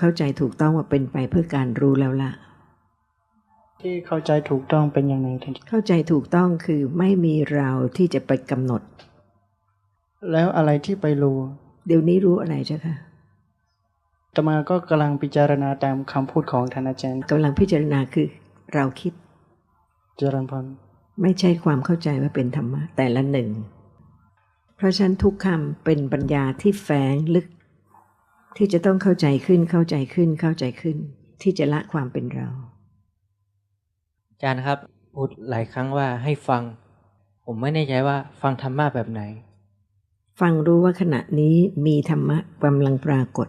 เข้าใจถูกต้องว่าเป็นไปเพื่อการรู้แล้วล่ะ ที่เข้าใจถูกต้องเป็นยังไงท่านเข้าใจถูกต้องคือไม่มีเราที่จะไปกำหนด แล้วอะไรที่ไปรู้ เดี๋ยวนี้รู้อะไรเจ้าค่ะอาตมาก็กำลังพิจารณาตามคำพูดของท่านอาจารย์กำลังพิจารณาคือเราคิดเจริญพรไม่ใช่ความเข้าใจว่าเป็นธรรมะแต่ละหนึ่ง เพราะฉะนั้นทุกคำเป็นปัญญาที่แฝงลึก ที่จะต้องเข้าใจขึ้นเข้าใจขึ้นเข้าใจขึ้น ที่จะละความเป็นเรา อาจารย์ครับพูดหลายครั้งว่าให้ฟัง ผมไม่แน่ใจว่าฟังธรรมะแบบไหน ฟังรู้ว่าขณะนี้มีธรรมะกำลังปรากฏ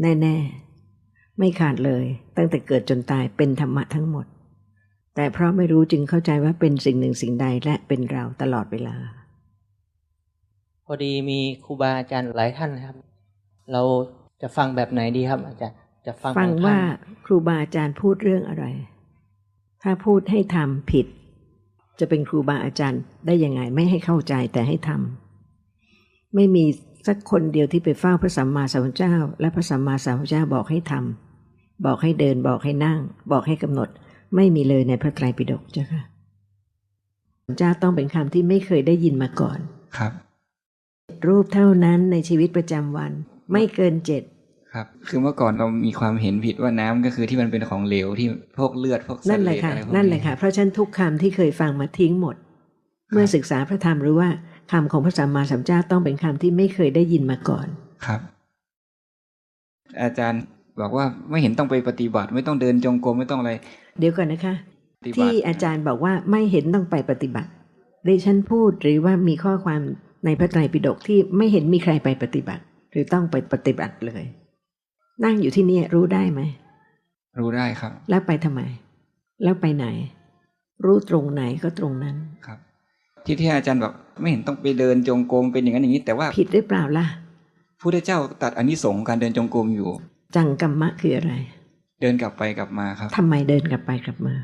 แน่ ๆ ไม่ขาดเลย ตั้งแต่เกิดจนตายเป็นธรรมะทั้งหมด แต่เพราะไม่รู้จึงเข้าใจว่าเป็นสิ่งหนึ่งสิ่งใดและเป็นเราตลอดเวลา พอดีมีครูบาอาจารย์หลายท่านนะครับ เราจะฟังแบบไหนดีครับ อาจารย์จะฟังฟังของท่นว่าครูบาอาจารย์พูดเรื่องอะไร ถ้าพูดให้ทำผิด จะเป็นครูบาอาจารย์ได้ยังไงไม่ให้เข้าใจแต่ให้ทำไม่มีสักคนเดียวที่ไปเฝ้าพระสัมมาสัมพุทธเจ้า และพระสัมมาสัมพุทธเจ้าบอกให้ทำบอกให้เดินบอกให้นั่ง บอกให้กำหนด ไม่มีเลยในพระไตรปิฎกเจ้าค่ะเจ้าต้องเป็นคำที่ไม่เคยได้ยินมาก่อนครับ รูปเท่านั้นในชีวิตประจำวัน ไม่เกินเจ็ดครับ คือเมื่อก่อนเรามีความเห็นผิดว่าน้ำก็คือที่มันเป็นของเหลวที่พวกเลือดพวกเส้นั่นนแหเลืละอดค่ะอะไรพวกนั่นแหละค่ะเพราะฉะนั้นทุกคำที่เคยฟังมาทิ้งหมด เมื่อศึกษาพระธรรมรู้ว่าคำของพระสัมมาสัมพุทธเจ้าต้องเป็นคำที่ไม่เคยได้ยินมาก่อนครับ อาจารย์บอกว่าไม่เห็นต้องไปปฏิบัติ ไม่ต้องเดินจงกรมไม่ต้องอะไร เดี๋ยวก่อนนะคะปฏิบัติที่อาจารย์บอกว่าไม่เห็นต้องไปปฏิบัติดิฉันพูดหรือว่ามีข้อความในพระไตรปิฎกที่ไม่เห็นมีใครไปปฏิบัติ หรือต้องไปปฏิบัติเลย นั่งอยู่ที่นี่รู้ได้ไหม รู้ได้ครับ แล้วไปทำไม แล้วไปไหน รู้ตรงไหนก็ตรงนั้นครับ ที่ที่อาจารย์บอกไม่เห็นต้องไปเดินจงกรมเป็นอย่างนั้นอย่างนี้ แต่ว่าผิดหรือเปล่าล่ะพระพุทธเจ้าตัดอานิสงส์การเดินจงกรมอยู่ จังกรรมะคืออะไร เดินกลับไปกลับมาครับทำไมเดินกลับไปกลับมา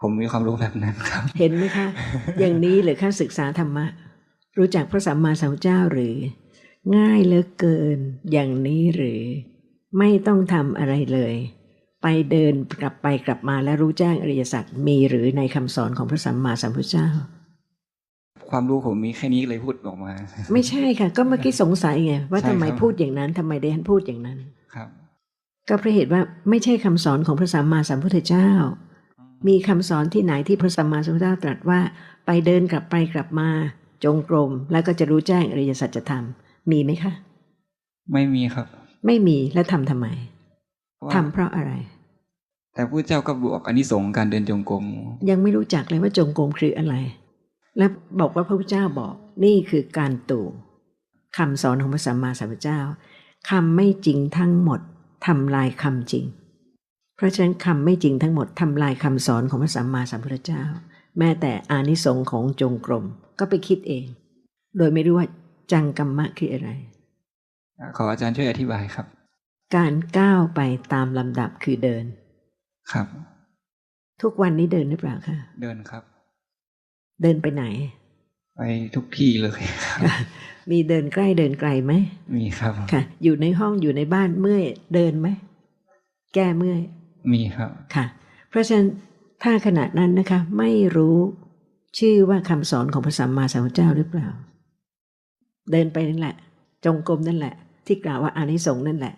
ผมมีความรู้แบบนั้นครับ เห็นไหมคะ อย่างนี้หรือค่าศึกษาธรรมะ รู้จักพระสัมมาสัมพุทธเจ้าหรือ ง่ายเหลือเกิน อย่างนี้หรือ ไม่ต้องทำอะไรเลย ไปเดินกลับไปกลับมาและรู้แจ้งอริยสัจมีหรือในคำสอนของพระสัมมาสัมพุทธเจ้า ความรู้ผมมีแค่นี้เลยพูดออกมา ไม่ใช่ค่ะ ก็เมื่อกี้สงสัยไงว่าใช่ทำไมครับพูดอย่างนั้นทำไมเดนพูดอย่างนั้นครับ ก็เพราะเหตุว่าไม่ใช่คำสอนของพระสัมมาสัมพุทธเจ้า มีคำสอนที่ไหนที่พระสัมมาสัมพุทธเจ้าตรัสว่า ไปเดินกลับไปกลับมาจงกรมแล้วก็จะรู้แจ้งอริยสัจธรรม มีไหมคะ ไม่มีครับ ไม่มีแล้วทำทำไมว่าทำเพราะอะไร แต่พระเจ้าก็บอกอานิสงส์การเดินจงกรมยังไม่รู้จักเลยว่าจงกรมคืออะไร และบอกว่าพระพุทธเจ้าบอกนี่คือการตู่คำสอนของพระสัมมาสัมพุทธเจ้าคำไม่จริงทั้งหมดทำลายคำจริง เพราะฉะนั้นคำไม่จริงทั้งหมดทำลายคำสอนของพระสัมมาสัมพุทธเจ้า แม้แต่อานิสงส์ของจงกรมก็ไปคิดเอง โดยไม่รู้ว่า จังกัมมะคืออะไร ขออาจารย์ช่วยอธิบายครับ การก้าวไปตามลำดับคือเดิน ครับ ทุกวันนี้เดินหรือเปล่าคะเดินครับ เดินไปไหน ไปทุกที่เลยครับมีเดินใกล้เดินไกลไหมมีครับค่ะ อยู่ในห้องอยู่ในบ้านเมื่อยเดินไหมแก้เมื่อยมีครับค่ะ เพราะฉะนั้นถ้าขณะนั้นนะคะ ไม่รู้ชื่อว่าคำสอนของพระสัมมาสัมพุทธเจ้าหรือเปล่า เดินไปนั่นแหละ จงกรมนั่นแหละ ที่กล่าวว่าอานิสงส์นั่นแหละ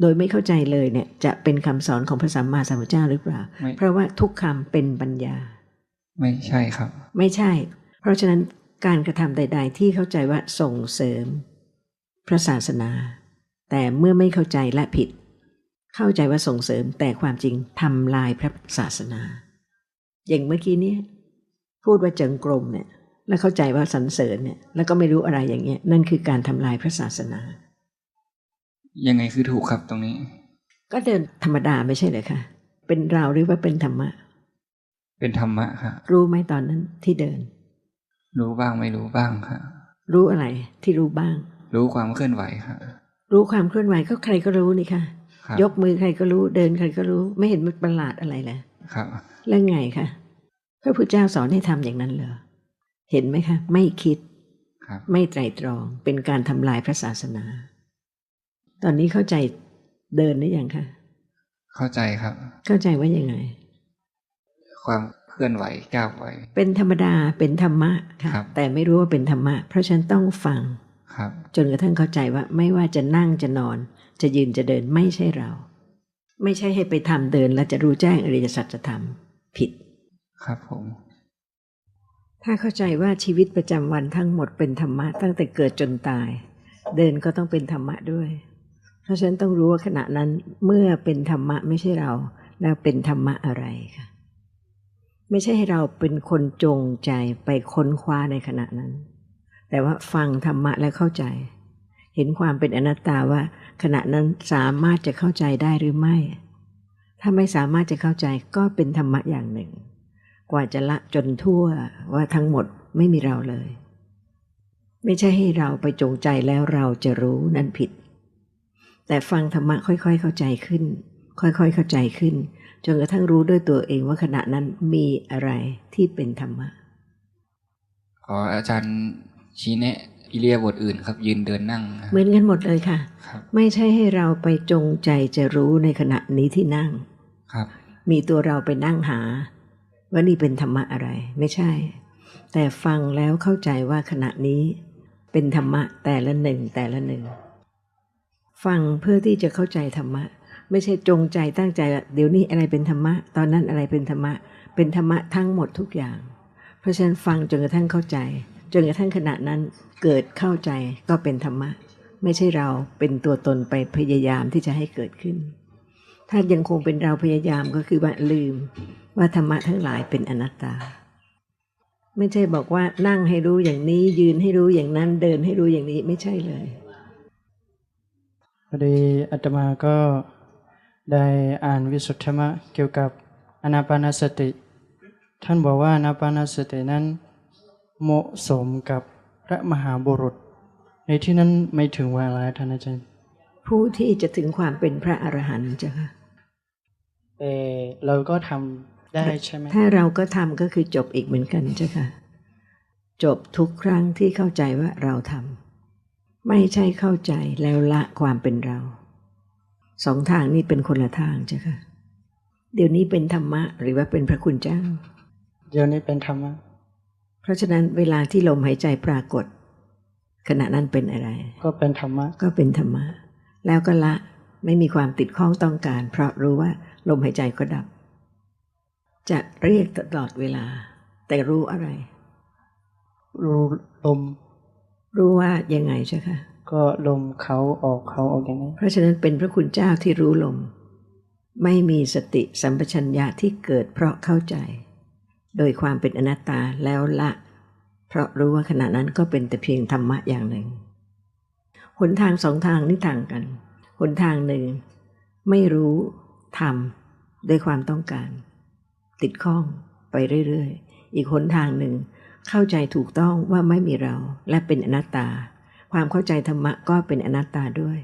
โดยไม่เข้าใจเลยเนี่ย จะเป็นคำสอนของพระสัมมาสัมพุทธเจ้าหรือเปล่าไม่เพราะว่าทุกคำเป็นปัญญา ไม่ใช่ครับ ไม่ใช่ เพราะฉะนั้นการกระทำใด ๆ ที่เข้าใจว่าส่งเสริม พระศาสนา แต่เมื่อไม่เข้าใจและผิด เข้าใจว่าส่งเสริมแต่ความจริงทำลายพระศาสนา อย่างเมื่อกี้เนี้ยพูดว่าเจิงกรมเนี่ย แล้วเข้าใจว่าสรรเสริญเนี่ยแล้วก็ไม่รู้อะไรอย่างเงี้ยนั่นคือการทำลายพระศาสนา ยังไงคือถูกครับตรงนี้ ก็เดินธรรมดาไม่ใช่เลยค่ะ เป็นเราหรือว่าเป็นธรรมะ เป็นธรรมะครับรู้ไหมตอนนั้นที่เดิน รู้บ้างไม่รู้บ้างครับรู้อะไรที่รู้บ้าง รู้ความเคลื่อนไหวครับรู้ความเคลื่อนไหวก็ใครก็รู้นี่ค่ะครับยกมือใครก็รู้เดินใครก็รู้ ไม่เห็นมันประหลาดอะไรเลยครับ แล้วไงคะพระพุทธเจ้าสอนให้ทำอย่างนั้นเหรอ เห็นไหมคะ ไม่คิดครับไม่ไตรตรองเป็นการทำลายพระศาสนา ตอนนี้เข้าใจเดินได้ยังคะเข้าใจครับ เข้าใจว่ายังไง ความเคลื่อนไหวก้าวไหวเป็นธรรมดาเป็นธรรมะค่ะครับแต่ไม่รู้ว่าเป็นธรรมะ เพราะฉะนันต้องฟังครับ จนกระทั่งเข้าใจว่าไม่ว่าจะนั่งจะนอน จะยืนจะเดินไม่ใช่เรา ไม่ใช่ให้ไปทำเดินแล้วจะรู้แจ้งอริยสัจธรรม ผิด ครับผม ถ้าเข้าใจว่าชีวิตประจำวันทั้งหมดเป็นธรรมะตั้งแต่เกิดจนตาย เดินก็ต้องเป็นธรรมะด้วย เพราะฉะนั้นต้องรู้ว่าขณะนั้นเมื่อเป็นธรรมะไม่ใช่เรา แล้วเป็นธรรมะอะไรค่ะ ไม่ใช่ให้เราเป็นคนจงใจไปค้นคว้าในขณะนั้น แต่ว่าฟังธรรมะและเข้าใจ เห็นความเป็นอนัตตาว่า ขณะนั้นสามารถจะเข้าใจได้หรือไม่ ถ้าไม่สามารถจะเข้าใจก็เป็นธรรมะอย่างหนึ่ง ว่าจะละจนทั่วว่าทั้งหมดไม่มีเราเลย ไม่ใช่ให้เราไปจงใจแล้วเราจะรู้นั่นผิด แต่ฟังธรรมะค่อยๆ เข้าใจขึ้น ค่อยๆ เข้าใจขึ้น จนกระทั่งรู้ด้วยตัวเองว่าขณะนั้นมีอะไรที่เป็นธรรมะ ขออาจารย์ชี้แนะอิเลียาบทอื่นครับ ยืนเดินนั่งครับเหมือนกันหมดเลยค่ะครับไม่ใช่ให้เราไปจงใจจะรู้ในขณะนี้ที่นั่งครับ มีตัวเราไปนั่งหา ว่านี่เป็นธรรมะอะไร ไม่ใช่ แต่ฟังแล้วเข้าใจว่าขณะนี้ เป็นธรรมะแต่ละหนึ่งแต่ละหนึ่ง ฟังเพื่อที่จะเข้าใจธรรมะ ไม่ใช่จงใจตั้งใจว่าเดี๋ยวนี้อะไรเป็นธรรมะ ตอนนั้นอะไรเป็นธรรมะ เป็นธรรมะทั้งหมดทุกอย่าง เพราะฉะนั้นฟังจนกระทั่งเข้าใจ จนกระทั่งขณะนั้นเกิดเข้าใจก็เป็นธรรมะ ไม่ใช่เราเป็นตัวตนไปพยายามที่จะให้เกิดขึ้น ถ้ายังคงเป็นเราพยายามก็คือว่าลืม ว่าธรรมะทั้งหลายเป็นอนัตตา ไม่ใช่บอกว่านั่งให้รู้อย่างนี้ ยืนให้รู้อย่างนั้นเดินให้รู้อย่างนี้ไม่ใช่เลยพอดีอาตมาก็ได้อ่านวิสุทธธรรมะเกี่ยวกับอนาปานสติ ท่านบอกว่าอนาปานสตินั้นเหมาะสมกับพระมหาบุรุษ ในที่นั้นไม่ถึงเวลาท่านอาจารย์ ผู้ที่จะถึงความเป็นพระอรหันต์เจ้าค่ะแต่เราก็ทำ ได้ใช่ไหมถ้าเราก็ทำก็คือจบอีกเหมือนกันเจ้าค่ะ จบทุกครั้งที่เข้าใจว่าเราทำไม่ใช่เข้าใจแล้วละความเป็นเรา สองทางนี้เป็นคนละทางเจ้าค่ะ เดี๋ยวนี้เป็นธรรมะหรือว่าเป็นพระคุณเจ้า เดี๋ยวนี้เป็นธรรมะ เพราะฉะนั้นเวลาที่ลมหายใจปรากฏ ขณะนั้นเป็นอะไร ก็เป็นธรรมะก็เป็นธรรมะ แล้วก็ละไม่มีความติดข้องต้องการ เพราะรู้ว่าลมหายใจก็ดับ จะเรียกตลอดเวลา แต่รู้อะไร รู้ลม รู้ว่ายังไงใช่ค่ะก็ลมเขาออกเขาออกอย่างนี้เพราะฉะนั้นเป็นพระคุณเจ้าที่รู้ลม ไม่มีสติสัมปชัญญะที่เกิดเพราะเข้าใจ โดยความเป็นอนัตตาแล้วละ เพราะรู้ว่าขณะนั้นก็เป็นแต่เพียงธรรมะอย่างหนึ่งหนทางสองทางนี่ต่างกันหนทางหนึ่ง ไม่รู้ทำด้วยความต้องการ ติดข้องไปเรื่อยๆ อีกหนทางหนึ่ง เข้าใจถูกต้องว่าไม่มีเราและเป็นอนัตตา ความเข้าใจธรรมะก็เป็นอนัตตาด้วย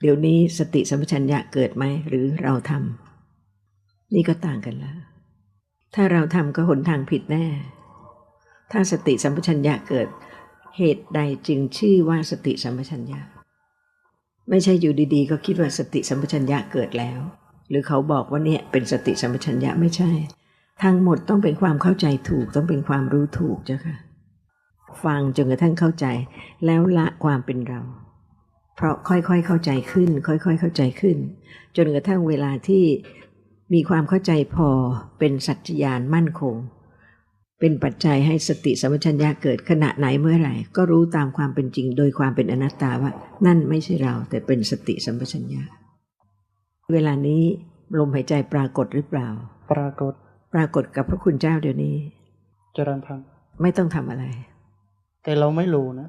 เดี๋ยวนี้สติสัมปชัญญะเกิดไหมหรือเราทำนี่ก็ต่างกันแล้วถ้าเราทำก็หนทางผิดแน่ ถ้าสติสัมปชัญญะเกิด เหตุใดจึงชื่อว่าสติสัมปชัญญะ ไม่ใช่อยู่ดีๆ ก็คิดว่าสติสัมปชัญญะเกิดแล้ว หรือเขาบอกว่าเนี่ยเป็นสติสัมปชัญญะไม่ใช่ ทั้งหมดต้องเป็นความเข้าใจถูกต้องเป็นความรู้ถูกเจ้าค่ะ ฟังจนกระทั่งเข้าใจ แล้วละความเป็นเรา เพราะค่อยๆเข้าใจขึ้น ค่อยๆเข้าใจขึ้น จนกระทั่งเวลาที่มีความเข้าใจพอเป็นสัจจญาณมั่นคง เป็นปัจจัยให้สติสัมปชัญญะเกิดขณะไหนเมื่อไหร่ ก็รู้ตามความเป็นจริงโดยความเป็นอนัตตาว่า นั่นไม่ใช่เราแต่เป็นสติสัมปชัญญะ เวลานี้ลมหายใจปรากฏหรือเปล่า ปรากฏ ปรากฏกับพระคุณเจ้าเดี๋ยวนี้ เจริญพัง ไม่ต้องทำอะไร แต่เราไม่รู้นะ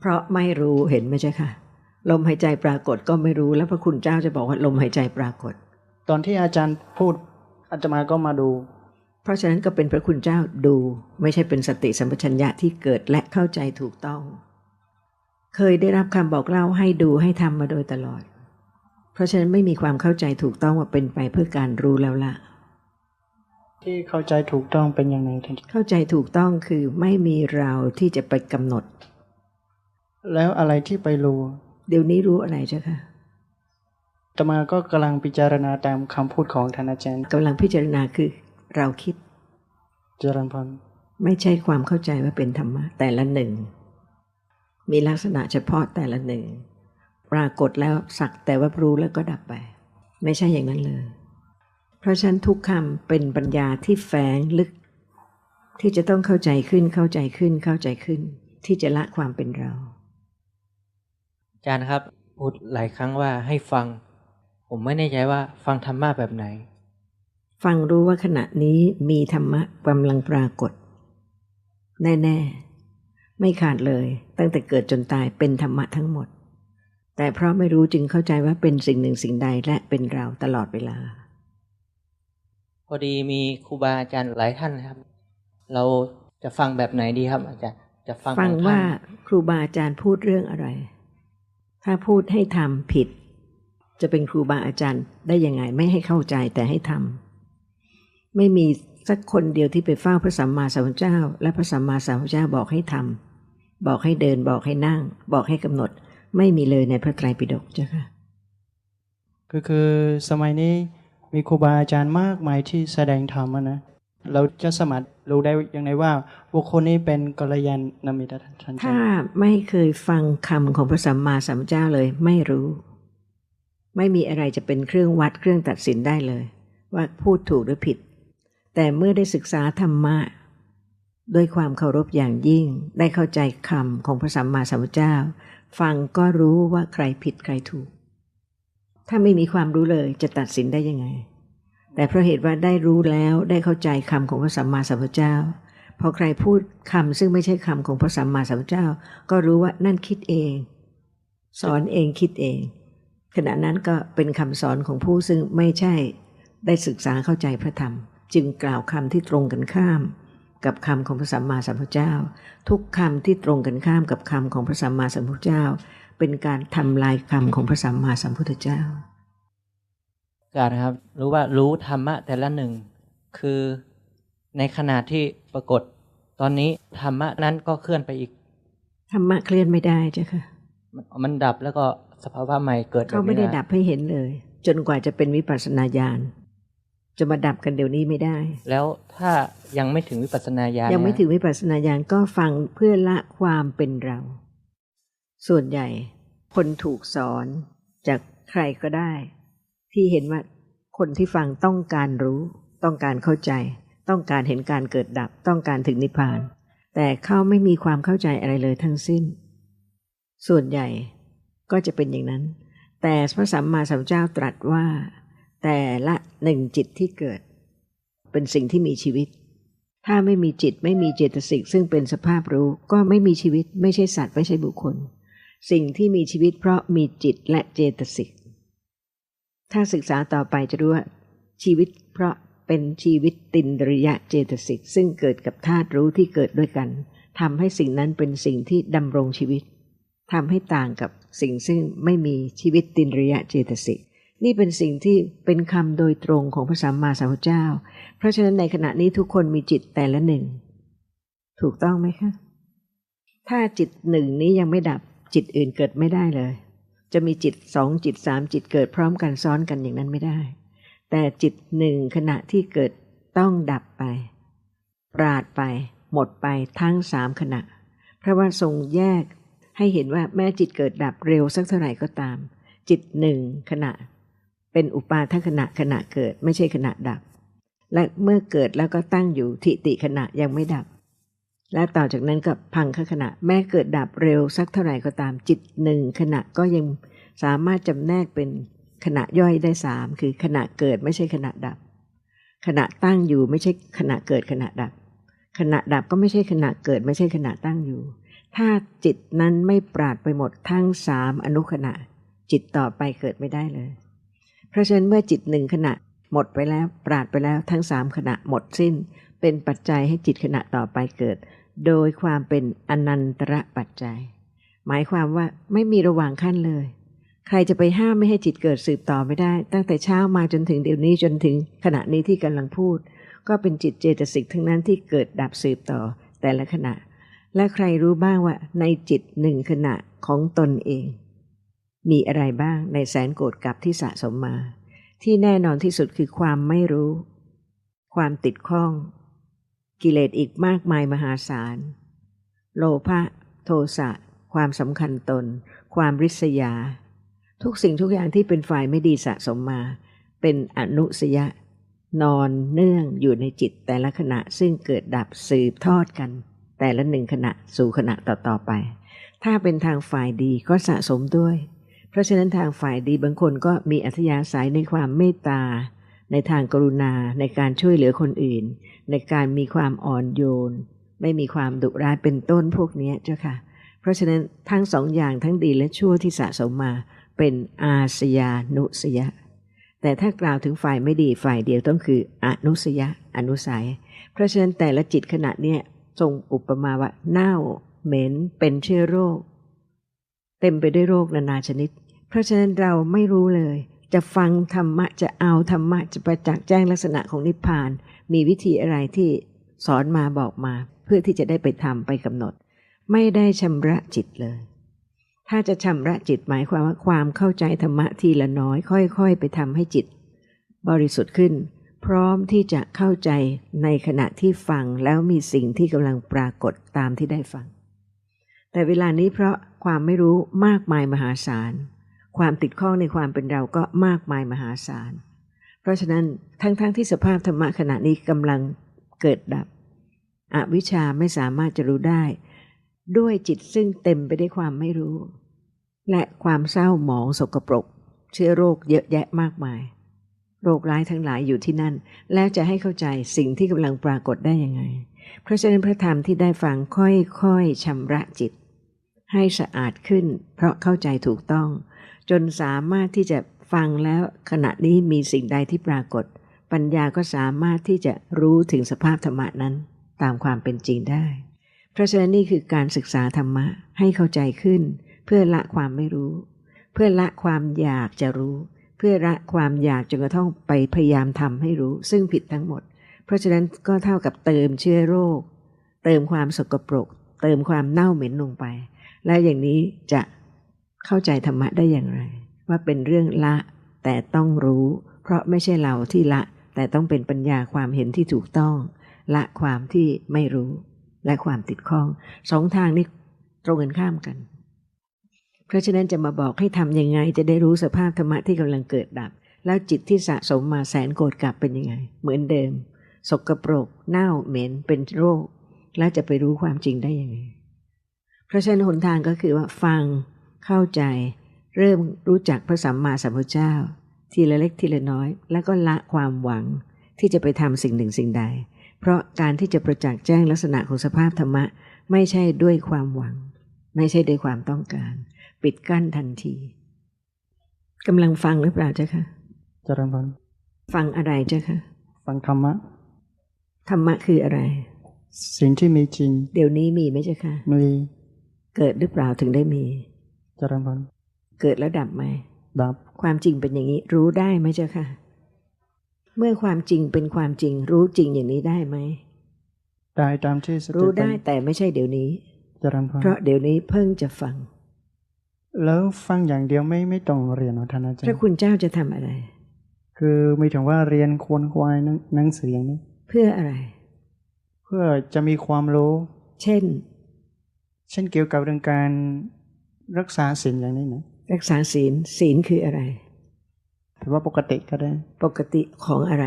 เพราะไม่รู้เห็นไหมใช่ค่ะ ลมหายใจปรากฏก็ไม่รู้แล้วพระคุณเจ้าจะบอกว่าลมหายใจปรากฏ ตอนที่อาจารย์พูดอาตมาก็มาดู เพราะฉะนั้นก็เป็นพระคุณเจ้าดู ไม่ใช่เป็นสติสัมปชัญญะที่เกิดและเข้าใจถูกต้อง เคยได้รับคำบอกเล่าให้ดูให้ทำมาโดยตลอด เพราะฉะนั้นไม่มีความเข้าใจถูกต้องว่าเป็นไปเพื่อการรู้แล้วละที่เข้าใจถูกต้องเป็นยังไงท่านเข้าใจถูกต้องคือไม่มีเราที่จะไปกำหนด แล้วอะไรที่ไปรู้ เดี๋ยวนี้รู้อะไรเจ้าค่ะอาตมาก็กำลังพิจารณาตามคำพูดของท่านอาจารย์กำลังพิจารณาคือเราคิดเจริญพรไม่ใช่ความเข้าใจว่าเป็นธรรมะแต่ละหนึ่ง มีลักษณะเฉพาะแต่ละหนึ่ง ปรากฏแล้วสักแต่ว่ารู้แล้วก็ดับไป ไม่ใช่อย่างนั้นเลย เพราะฉะนั้นทุกคำเป็นปัญญาที่แฝงลึก ที่จะต้องเข้าใจขึ้นเข้าใจขึ้นเข้าใจขึ้น ที่จะละความเป็นเรา อาจารย์ครับพูดหลายครั้งว่าให้ฟัง ผมไม่แน่ใจว่าฟังธรรมะแบบไหน ฟังรู้ว่าขณะนี้มีธรรมะกำลังปรากฏ แน่ ๆ ไม่ขาดเลย ตั้งแต่เกิดจนตายเป็นธรรมะทั้งหมด แต่เพราะไม่รู้จึงเข้าใจว่าเป็นสิ่งหนึ่งสิ่งใดและเป็นเราตลอดเวลา พอดีมีครูบาอาจารย์หลายท่านนะครับ เราจะฟังแบบไหนดีครับอาจารย์จะฟังฟังของท่นว่าครูบาอาจารย์พูดเรื่องอะไร ถ้าพูดให้ทำผิด จะเป็นครูบาอาจารย์ได้ยังไงไม่ให้เข้าใจแต่ให้ทำไม่มีสักคนเดียวที่ไปเฝ้าพระสัมมาสัมพุทธเจ้า และพระสัมมาสัมพุทธเจ้าบอกให้ทำบอกให้เดินบอกให้นั่ง บอกให้กำหนด ไม่มีเลยในพระไตรปิฎกเจ้าค่ะก็คือสมัยนี้มีครูบาอาจารย์มากมายที่แสดงธรรมอะนะเราจะสามารถรู้ได้ยังไงว่าบุคคลนี้เป็นกัลยาณมิตรท่านอาจารถ้าย์ไม่เคยฟังคำของพระสัมมาสัมพุทธเจ้าเลยไม่รู้ ไม่มีอะไรจะเป็นเครื่องวัดเครื่องตัดสินได้เลย ว่าพูดถูกหรือผิด แต่เมื่อได้ศึกษาธรรมะ ด้วยความเคารพอย่างยิ่งได้เข้าใจคำของพระสัมมาสัมพุทธเจ้า ฟังก็รู้ว่าใครผิดใครถูก ถ้าไม่มีความรู้เลยจะตัดสินได้ยังไง แต่เพราะเหตุว่าได้รู้แล้วได้เข้าใจคำของพระสัมมาสัมพุทธเจ้าพอใครพูดคำซึ่งไม่ใช่คำของพระสัมมาสัมพุทธเจ้า ก็รู้ว่านั่นคิดเอง สอนเองคิดเอง ขณะนั้นก็เป็นคำสอนของผู้ซึ่งไม่ใช่ได้ศึกษาเข้าใจพระธรรม จึงกล่าวคำที่ตรงกันข้าม กับคำของพระสัมมาสัมพุทธเจ้า ทุกคำที่ตรงกันข้ามกับคำของพระสัมมาสัมพุทธเจ้า เป็นการทำลายคำของพระสัมมาสัมพุทธเจ้าอาจารย์ครับรู้ว่ารู้ธรรมะแต่ละหนึ่ง คือในขณะที่ปรากฏ ตอนนี้ธรรมะนั้นก็เคลื่อนไปอีกธธรรมะเคลื่อนไม่ได้เจ้าค่ะมันมันดับแล้วก็สภาวะใหม่เกิดเขาไม่ได้ดับให้เห็นเลย จนกว่าจะเป็นวิปัสสนาญาณ จะมาดับกันเดี๋ยวนี้ไม่ได้ แล้วถ้ายังไม่ถึงวิปัสสนาญาณยังไม่นะถึงวิปัสสนาญาณก็ฟังเพื่อละความเป็นเรา ส่วนใหญ่ คนถูกสอนจากใครก็ได้ ที่เห็นว่าคนที่ฟังต้องการรู้ ต้องการเข้าใจ ต้องการเห็นการเกิดดับ ต้องการถึงนิพพาน แต่เขาไม่มีความเข้าใจอะไรเลยทั้งสิ้น ส่วนใหญ่ก็จะเป็นอย่างนั้น แต่พระสัมมาสัมพุทธเจ้าตรัสว่า แต่ละหนึ่งจิตที่เกิด เป็นสิ่งที่มีชีวิต ถ้าไม่มีจิตไม่มีเจตสิกซึ่งเป็นสภาพรู้ก็ไม่มีชีวิต ไม่ใช่สัตว์ไม่ใช่บุคคล สิ่งที่มีชีวิตเพราะมีจิตและเจตสิกถ้าศึกษาต่อไปจะรู้ว่าชีวิตเพราะเป็นชีวิตตินริยะเจตสิกซึ่งเกิดกับธาตุรู้ที่เกิดด้วยกันทำให้สิ่งนั้นเป็นสิ่งที่ดำรงชีวิตทำให้ต่างกับสิ่งซึ่งไม่มีชีวิตตินริยะเจตสิก นี่เป็นสิ่งที่เป็นคำโดยตรงของพระสัมมาสัมพุทธเจ้า เพราะฉะนั้นในขณะนี้ทุกคนมีจิตแต่ละหนึ่ง ถูกต้องไหมคะ ถ้าจิตหนึ่งนี้ยังไม่ดับจิตอื่นเกิดไม่ได้เลย จะมีจิตสองจิตสามจิตเกิดพร้อมกันซ้อนกันอย่างนั้นไม่ได้ แต่จิตหนึ่งขณะที่เกิดต้องดับไป ปราดไป หมดไปทั้งสามขณะ เพราะว่าทรงแยกให้เห็นว่าแม้จิตเกิดดับเร็วสักเท่าไหร่ก็ตาม จิตหนึ่งขณะ เป็นอุปาทขณะขณะเกิดไม่ใช่ขณะดับ และเมื่อเกิดแล้วก็ตั้งอยู่ทิติขณะยังไม่ดับ และต่อจากนั้นก็พังคขณะแม้เกิดดับเร็วสักเท่าไหร่ก็ตามจิตหนึ่งขณะก็ยังสามารถจำแนกเป็นขณะย่อยได้สามคือขณะเกิดไม่ใช่ขณะดับ ขณะตั้งอยู่ไม่ใช่ขณะเกิดขณะดับ ขณะดับก็ไม่ใช่ขณะเกิดไม่ใช่ขณะตั้งอยู่ ถ้าจิตนั้นไม่ปราดไปหมดทั้งสามอนุขณะ จิตต่อไปเกิดไม่ได้เลย เพราะฉะนั้นเมื่อจิตหนึ่งขณะหมดไปแล้วปราดไปแล้วทั้งสามขณะหมดสิ้น เป็นปัจจัยให้จิตขณะต่อไปเกิด โดยความเป็นอนันตระปัจจัย หมายความว่าไม่มีระหว่างขั้นเลย ใครจะไปห้ามไม่ให้จิตเกิดสืบต่อไม่ได้ ตั้งแต่เช้ามาจนถึงเดี๋ยวนี้จนถึงขณะนี้ที่กำลังพูด ก็เป็นจิตเจตสิกทั้งนั้นที่เกิดดับสืบต่อแต่ละขณะ และใครรู้บ้างว่าในจิตหนึ่งขณะของตนเอง มีอะไรบ้างในแสนโกรธกับที่สะสมมา ที่แน่นอนที่สุดคือความไม่รู้ ความติดข้อง กิเลสอีกมากมายมหาศาล โลภะโทสะ ความสำคัญตน ความริษยา ทุกสิ่งทุกอย่างที่เป็นฝ่ายไม่ดีสะสมมา เป็นอนุสยะ นอนเนื่องอยู่ในจิตแต่ละขณะซึ่งเกิดดับสืบทอดกัน แต่ละหนึ่งขณะสู่ขณะต่อๆไป ถ้าเป็นทางฝ่ายดีก็สะสมด้วย เพราะฉะนั้นทางฝ่ายดีบางคนก็มีอัธยาศัยในความเมตตา ในทางกรุณาในการช่วยเหลือคนอื่น ในการมีความอ่อนโยน ไม่มีความดุร้ายเป็นต้นพวกนี้เจ้าค่ะ เพราะฉะนั้นทั้งสองอย่างทั้งดีและชั่วที่สะสมมาเป็นอาสยานุสยะ แต่ถ้ากล่าวถึงฝ่ายไม่ดีฝ่ายเดียวต้องคืออนุสยะอนุสัย เพราะฉะนั้นแต่ละจิตขณะเนี้ยทรงอุปมาว่าเน่า เหม็นเป็นเชื้อโรค เต็มไปด้วยโรคนานาชนิด เพราะฉะนั้นเราไม่รู้เลย จะฟังธรรมะจะเอาธรรมะจะประจักษ์แจ้งลักษณะของนิพพาน มีวิธีอะไรที่สอนมาบอกมา เพื่อที่จะได้ไปทำไปกำหนด ไม่ได้ชำระจิตเลย ถ้าจะชำระจิตหมายความว่าความเข้าใจธรรมะทีละน้อย ค่อยๆ ไปทำให้จิต บริสุทธิ์ขึ้น พร้อมที่จะเข้าใจในขณะที่ฟังแล้วมีสิ่งที่กำลังปรากฏตามที่ได้ฟัง แต่เวลานี้เพราะความไม่รู้มากมายมหาศาล ความติดข้องในความเป็นเราก็มากมายมหาศาล เพราะฉะนั้นทั้งๆทที่สภาพธรรมะขณะนี้กำลังเกิดดับ อวิชชาไม่สามารถจะรู้ได้ ด้วยจิตซึ่งเต็มไปด้วยความไม่รู้ และความเศร้าหมองสกปรก เชื้อโรคเยอะแยะมากมาย โรคร้ายทั้งหลายอยู่ที่นั่น แล้วจะให้เข้าใจสิ่งที่กำลังปรากฏได้ยังไง เพราะฉะนั้นพระธรรมที่ได้ฟังค่อยๆชำระจิต ให้สะอาดขึ้น เพราะเข้าใจถูกต้อง จนสามารถที่จะฟังแล้วขณะนี้มีสิ่งใดที่ปรากฏ ปัญญาก็สามารถที่จะรู้ถึงสภาพธรรมะนั้นตามความเป็นจริงได้ เพราะฉะนั้นนี่คือการศึกษาธรรมะให้เข้าใจขึ้น เพื่อละความไม่รู้ เพื่อละความอยากจะรู้ เพื่อละความอยากจนกระทั่งไปพยายามทำให้รู้ ซึ่งผิดทั้งหมด เพราะฉะนั้นก็เท่ากับเติมเชื้อโรค เติมความสกปรก เติมความเน่าเหม็นลงไป และอย่างนี้จะ เข้าใจธรรมะได้อย่างไร ว่าเป็นเรื่องละแต่ต้องรู้ เพราะไม่ใช่เราที่ละ แต่ต้องเป็นปัญญาความเห็นที่ถูกต้อง ละความที่ไม่รู้ และความติดข้องสองทางนี้ตรงกันข้ามกัน เพราะฉะนั้นจะมาบอกให้ทำยังไง จะได้รู้สภาพธรรมะที่กำลังเกิดดับ แล้วจิตที่สะสมมาแสนโกรธกลับเป็นยังไง เหมือนเดิม สกปรก เน่าเหม็นเป็นโรค แล้วจะไปรู้ความจริงได้ยังไง เพราะฉะนั้นหนทางก็คือว่าฟัง เข้าใจ เริ่มรู้จักพระสัมมาสัมพุทธเจ้า ทีละเล็กทีละน้อย แล้วก็ละความหวังที่จะไปทำสิ่งหนึ่งสิ่งใด เพราะการที่จะประจักษ์แจ้งลักษณะของสภาพธรรมะ ไม่ใช่ด้วยความหวัง ไม่ใช่ด้วยความต้องการ ปิดกั้นทันทีกำลังฟังหรือเปล่าเจ้าคะเจริญพรฟังอะไรเจ้าคะฟังธรรมะ ธรรมะคืออะไร สิ่งที่มีจริง เดี๋ยวนี้มีไหมเจ้าคะมี เกิดหรือเปล่าถึงได้มีเจริญพรเกิดแล้วดับไหมดับ ความจริงเป็นอย่างนี้ รู้ได้ไหมเจ้าค่ะ เมื่อความจริงเป็นความจริง รู้จริงอย่างนี้ได้ไหมได้ตามที่สติรู้ได้เป็นแต่ไม่ใช่เดี๋ยวนี้เจริญพรเพราะเดี๋ยวนี้เพิ่งจะฟัง แล้วฟังอย่างเดียวไม่ไม่ต้องเรียนเหรอท่านอาจารพระย์คุณเจ้าจะทำอะไร คือไม่ถึงว่าเรียนควรควายหนังหนังสืออย่างนี้ เพื่ออะไร เพื่อจะมีความรู้ เช่น เช่นเกี่ยวกับเรื่องการ รักษาศีลอย่างนี้นะรักษาศีลศีลคืออะไรถือว่าปกติก็ได้ ปกติของอะไร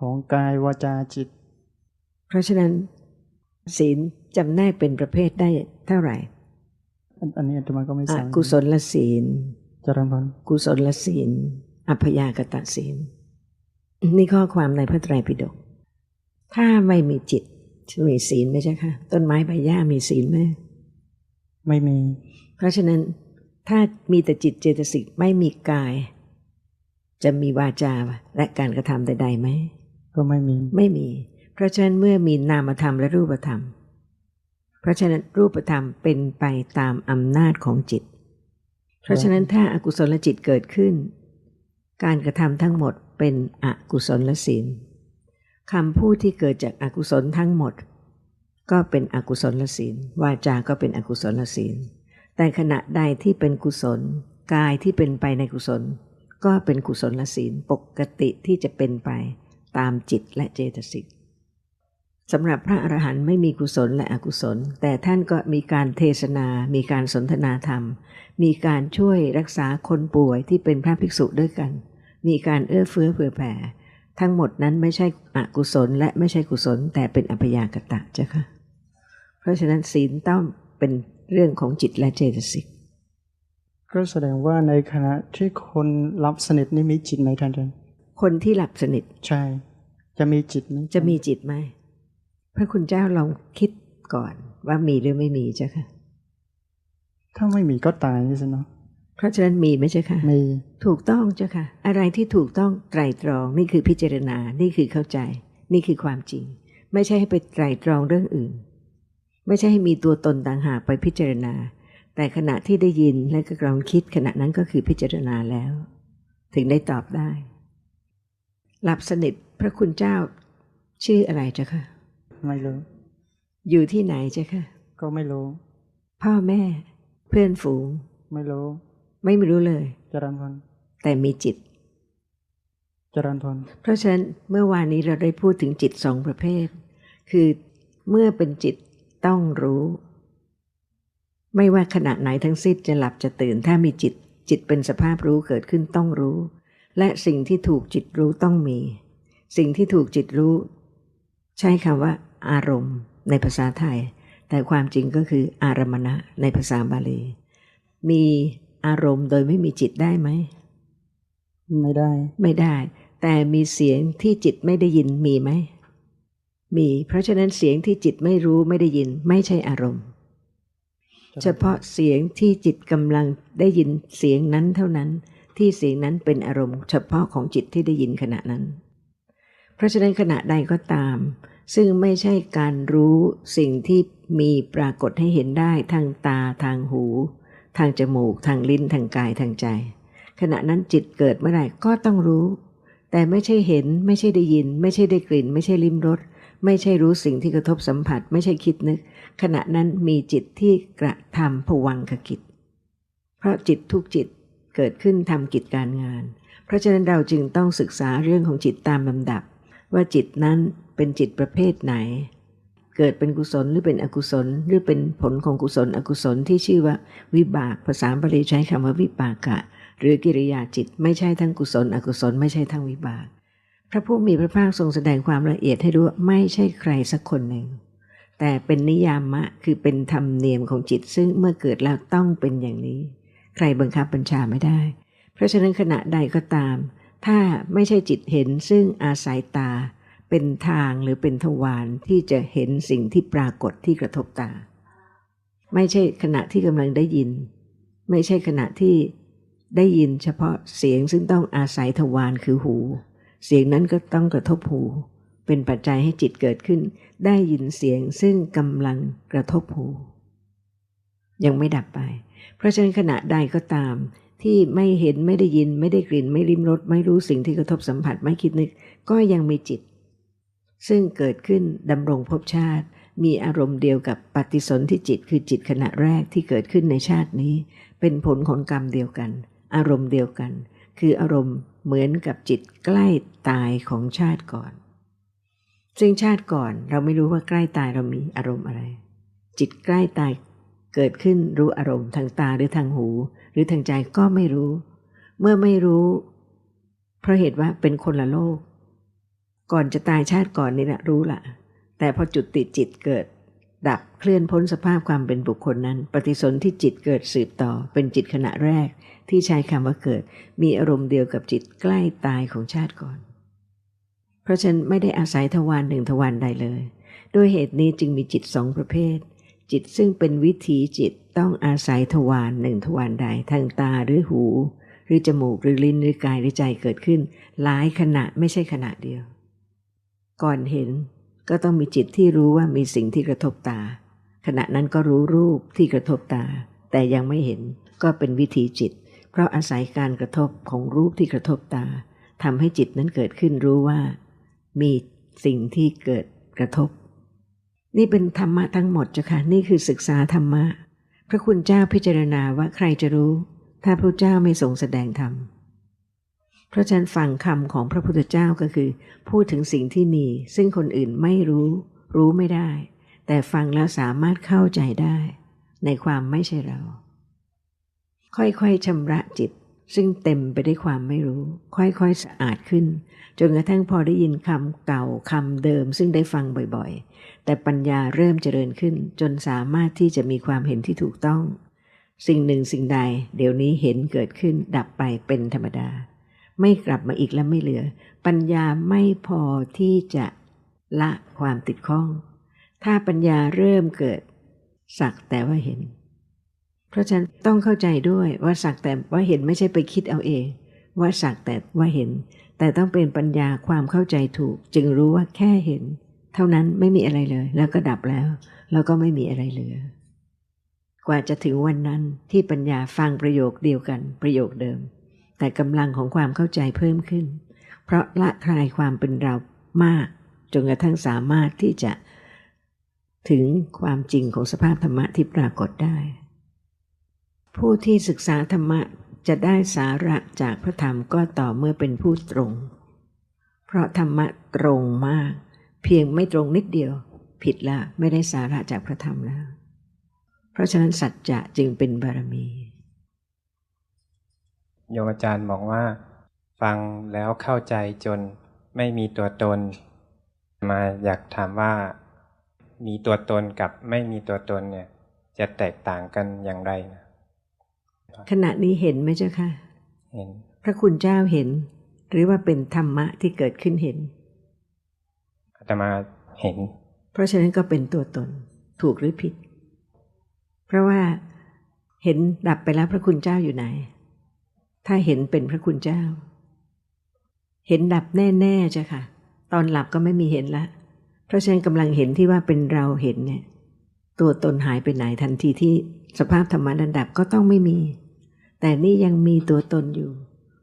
ของกายวาจาจิต เพราะฉะนั้น ศีลจำแนกเป็นประเภทได้เท่าไหร่ อันอันนี้อาตมาก็ไม่อทราบกุศลศีลเจริญพรกุศลศีล อัพยากตศีล นี่ข้อความในพระไตรปิฎกถ้าไม่มีจิตจะมีศีลไหมเจ้าค่ะต้นไม้ใบหญ้ามีศีลไหม ไม่มี เพราะฉะนั้นถ้ามีแต่จิตเจตสิกไม่มีกาย จะมีวาจาและการกระทำใดๆไหมก็ไม่มี ไม่มี เพราะฉะนั้นเมื่อมีนามธรรมและรูปธรรม เพราะฉะนั้นรูปธรรมเป็นไปตามอำนาจของจิต เพราะฉะนั้นถ้าอากุศลจิตเกิดขึ้น การกระทำทั้งหมดเป็นอกุศลศีลคำพูดที่เกิดจากอากุศลทั้งหมด ก็เป็นอกุศลศีลวาจาก็เป็นอกุศลศีล แต่ขณะใดที่เป็นกุศล กายที่เป็นไปในกุศล ก็เป็นกุศลศีลปกติที่จะเป็นไปตามจิตและเจตสิกสำหรับพระอรหันต์ไม่มีกุศลและอกุศล แต่ท่านก็มีการเทศนา มีการสนทนาธรรม มีการช่วยรักษาคนป่วยที่เป็นพระภิกษุด้วยกัน มีการเอื้อเฟื้อเผื่อแผ่ ทั้งหมดนั้นไม่ใช่อกุศลและไม่ใช่กุศล แต่เป็นอัพยากตะเจ้าค่ะ เพราะฉะนั้นศีลต้องเป็นเรื่องของจิตและเจตสิกก็แสดงว่าในขณะที่คนรับสนิทนี่มีจิตไหมท่านอาจารย์คนที่หลับสนิท ใช่ จะมีจิตไหมจะมีจิตไหมพระคุณเจ้าลองคิดก่อนว่ามีหรือไม่มีเจ้าค่ะ ถ้าไม่มีก็ตายนี่สิเนาะเพราะฉะนั้นมีไหมเจ้าค่ะ มี ถูกต้องเจ้าค่ะ อะไรที่ถูกต้องไตรตรองนี่คือพิจารณา นี่คือเข้าใจ นี่คือความจริง ไม่ใช่ให้ไปไตรตรองเรื่องอื่น ไม่ใช่ให้มีตัวตนต่างหากไปพิจารณา แต่ขณะที่ได้ยินและก็กำลังคิดขณะนั้นก็คือพิจารณาแล้ว ถึงได้ตอบได้ หลับสนิทพระคุณเจ้า ชื่ออะไรเจ้าค่ะ ไม่รู้ อยู่ที่ไหนเจ้าค่ะ ก็ไม่รู้ พ่อแม่ เพื่อนฝูง ไม่รู้ ไม่รู้เลยจรันพรแต่มีจิตจรันพรเพราะฉะนั้นเมื่อวานนี้เราได้พูดถึงจิตสองประเภท คือเมื่อเป็นจิต ต้องรู้ ไม่ว่าขณะไหนทั้งสิ้นจะหลับจะตื่น ถ้ามีจิต จิตเป็นสภาพรู้เกิดขึ้นต้องรู้ และสิ่งที่ถูกจิตรู้ต้องมี สิ่งที่ถูกจิตรู้ ใช้คำว่า อารมณ์ ในภาษาไทย แต่ความจริงก็คืออารมณะในภาษาบาลี มีอารมณ์โดยไม่มีจิตได้ไหม ไม่ได้ ไม่ได้ แต่มีเสียงที่จิตไม่ได้ยินมีไหม มี เพราะฉะนั้นเสียงที่จิตไม่รู้ไม่ได้ยินไม่ใช่อารมณ์ เฉพาะเสียงที่จิตกำลังได้ยินเสียงนั้นเท่านั้น ที่เสียงนั้นเป็นอารมณ์ เฉพาะของจิตที่ได้ยินขณะนั้น เพราะฉะนั้นขณะใดก็ตาม ซึ่งไม่ใช่การรู้สิ่งที่มีปรากฏให้เห็นได้ทางตาทางหู ทางจมูก ทางลิ้นทางกายทางใจ ขณะนั้นจิตเกิดเมื่อไหร่ก็ต้องรู้ แต่ไม่ใช่เห็นไม่ใช่ได้ยิน ไม่ใช่ได้กลิ่น ไม่ใช่ลิ้มรส ไม่ใช่รู้สิ่งที่กระทบสัมผัส ไม่ใช่คิดนึก ขณะนั้นมีจิตที่กระทำผวังขกิจ เพราะจิตทุกจิตเกิดขึ้นทำกิจการงาน เพราะฉะนั้นเราจึงต้องศึกษาเรื่องของจิตตามลำดับ ว่าจิตนั้นเป็นจิตประเภทไหน เกิดเป็นกุศลหรือเป็นอกุศล หรือเป็นผลของกุศล อกุศลที่ชื่อว่า วิบากภาษาบาลีใช้คำว่าวิปากะ หรือกิริยาจิตไม่ใช่ทั้งกุศล อกุศลไม่ใช่ทั้งวิบาก พระผู้มีพระภาคทรงแสดงความละเอียดให้รู้ว่าไม่ใช่ใครสักคนหนึ่ง แต่เป็นนิยามะคือเป็นธรรมเนียมของจิต ซึ่งเมื่อเกิดแล้วต้องเป็นอย่างนี้ ใครบังคับบัญชาไม่ได้ เพราะฉะนั้นขณะใดก็ตาม ถ้าไม่ใช่จิตเห็นซึ่งอาศัยตา เป็นทางหรือเป็นทวารที่จะเห็นสิ่งที่ปรากฏที่กระทบตา ไม่ใช่ขณะที่กำลังได้ยิน ไม่ใช่ขณะที่ได้ยินเฉพาะเสียงซึ่งต้องอาศัยทวารคือหู เสียงนั้นก็ต้องกระทบหู เป็นปัจจัยให้จิตเกิดขึ้น ได้ยินเสียงซึ่งกำลังกระทบหู ยังไม่ดับไป เพราะฉะนั้นขณะใดก็ตาม ที่ไม่เห็นไม่ได้ยินไม่ได้กลิ่น ไม่ริมรสไม่รู้สิ่งที่กระทบสัมผัสไม่คิดนึก ก็ยังมีจิต ซึ่งเกิดขึ้นดำรงภพชาติ มีอารมณ์เดียวกับปฏิสนธิจิต คือจิตขณะแรกที่เกิดขึ้นในชาตินี้ เป็นผลของกรรมเดียวกัน อารมณ์เดียวกัน คืออารมณ์ เหมือนกับจิตใกล้ตายของชาติก่อน ซึ่งชาติก่อนเราไม่รู้ว่าใกล้ตายเรามีอารมณ์อะไร จิตใกล้ตายเกิดขึ้นรู้อารมณ์ทางตาหรือทางหู หรือทางใจก็ไม่รู้ เมื่อไม่รู้ เพราะเหตุว่าเป็นคนละโลก ก่อนจะตายชาติก่อนนี่แหละรู้ละแต่พอจุดติดจิตเกิด ดับเคลื่อนพ้นสภาพความเป็นบุคคลนั้น ปฏิสนธิจิตเกิดสืบต่อเป็นจิตขณะแรก ที่ใช้คำว่าเกิด มีอารมณ์เดียวกับจิตใกล้ตายของชาติก่อน เพราะฉันไม่ได้อาศัยทวารหนึ่งทวารใดเลย โดยเหตุนี้จึงมีจิตสองประเภท จิตซึ่งเป็นวิถีจิตต้องอาศัยทวารหนึ่งทวารใดทางตาหรือหู หรือจมูกหรือลิ้นหรือกายหรือใจเกิดขึ้น หลายขณะไม่ใช่ขณะเดียว ก่อนเห็นก็ต้องมีจิตที่รู้ว่ามีสิ่งที่กระทบตา ขณะนั้นก็รู้รูปที่กระทบตา แต่ยังไม่เห็นก็เป็นวิถีจิต เพราะอาศัยการกระทบของรูปที่กระทบตาทำให้จิตนั้นเกิดขึ้นรู้ว่า มีสิ่งที่เกิดกระทบ นี่เป็นธรรมะทั้งหมดจ้ะค่ะนี่คือศึกษาธรรมะ พระคุณเจ้าพิจารณาว่าใครจะรู้ ถ้าพระเจ้าไม่ทรงแสดงธรรมเพราะฉะนั้นฟังคำของพระพุทธเจ้าก็คือ พูดถึงสิ่งที่มี ซึ่งคนอื่นไม่รู้ รู้ไม่ได้ แต่ฟังแล้วสามารถเข้าใจได้ ในความไม่ใช่เรา ค่อยๆชำระจิต ซึ่งเต็มไปด้วยความไม่รู้ ค่อยๆสะอาดขึ้น จนกระทั่งพอได้ยินคำเก่าคำเดิม ซึ่งได้ฟังบ่อยๆ แต่ปัญญาเริ่มเจริญขึ้น จนสามารถที่จะมีความเห็นที่ถูกต้อง สิ่งหนึ่งสิ่งใด เดี๋ยวนี้เห็นเกิดขึ้นดับไปเป็นธรรมดา ไม่กลับมาอีกและไม่เหลือ ปัญญาไม่พอที่จะละความติดข้อง ถ้าปัญญาเริ่มเกิด สักแต่ว่าเห็น เพราะฉะนั้นต้องเข้าใจด้วยว่าสักแต่ว่าเห็นไม่ใช่ไปคิดเอาเอง ว่าสักแต่ว่าเห็น แต่ต้องเป็นปัญญาความเข้าใจถูก จึงรู้ว่าแค่เห็น เท่านั้นไม่มีอะไรเลย แล้วก็ดับแล้ว แล้วก็ไม่มีอะไรเหลือ กว่าจะถึงวันนั้นที่ปัญญาฟังประโยคเดียวกัน ประโยคเดิม แต่กำลังของความเข้าใจเพิ่มขึ้น เพราะละคลายความเป็นเรามากจนกระทั่งสามารถที่จะถึงความจริงของสภาพธรรมะที่ปรากฏได้ ผู้ที่ศึกษาธรรมะจะได้สาระจากพระธรรมก็ต่อเมื่อเป็นผู้ตรง เพราะธรรมะตรงมาก เพียงไม่ตรงนิดเดียว ผิดละไม่ได้สาระจากพระธรรมแล้ว เพราะฉะนั้นสัจจะจึงเป็นบารมี โยมอาจารย์บอกว่า ฟังแล้วเข้าใจจนไม่มีตัวตน มาอยากถามว่า มีตัวตนกับไม่มีตัวตนเนี่ย จะแตกต่างกันอย่างไรนะ ขณะนี้เห็นไหมเจ้าค่ะ เห็น พระคุณเจ้าเห็น หรือว่าเป็นธรรมะที่เกิดขึ้นเห็นอาตมาเห็น เพราะฉะนั้นก็เป็นตัวตน ถูกหรือผิด เพราะว่าเห็นดับไปแล้วพระคุณเจ้าอยู่ไหน ถ้าเห็นเป็นพระคุณเจ้า เห็นดับแน่ๆจ้ะค่ะ ตอนหลับก็ไม่มีเห็นละ เพราะฉะนั้นกำลังเห็นที่ว่าเป็นเราเห็นเนี่ย ตัวตนหายไปไหนทันทีที่ สภาพธรรมะนั้นดับก็ต้องไม่มี แต่นี่ยังมีตัวตนอยู่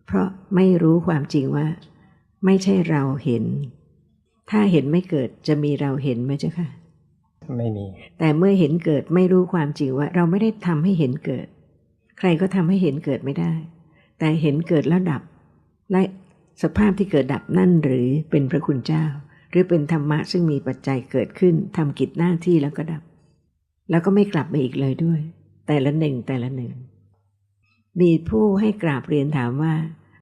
เพราะไม่รู้ความจริงว่า ไม่ใช่เราเห็น ถ้าเห็นไม่เกิดจะมีเราเห็นไหมเจ้าค่ะไม่มี แต่เมื่อเห็นเกิดไม่รู้ความจริงว่า เราไม่ได้ทำให้เห็นเกิด ใครก็ทำให้เห็นเกิดไม่ได้ แต่เห็นเกิดแล้วดับ และสภาพที่เกิดดับนั่นหรือเป็นพระคุณเจ้า หรือเป็นธรรมะซึ่งมีปัจจัยเกิดขึ้นทำกิจหน้าที่แล้วก็ดับ แล้วก็ไม่กลับมาอีกเลยด้วย แต่ละหนึ่งแต่ละหนึ่ง มีผู้ให้กราบเรียนถามว่า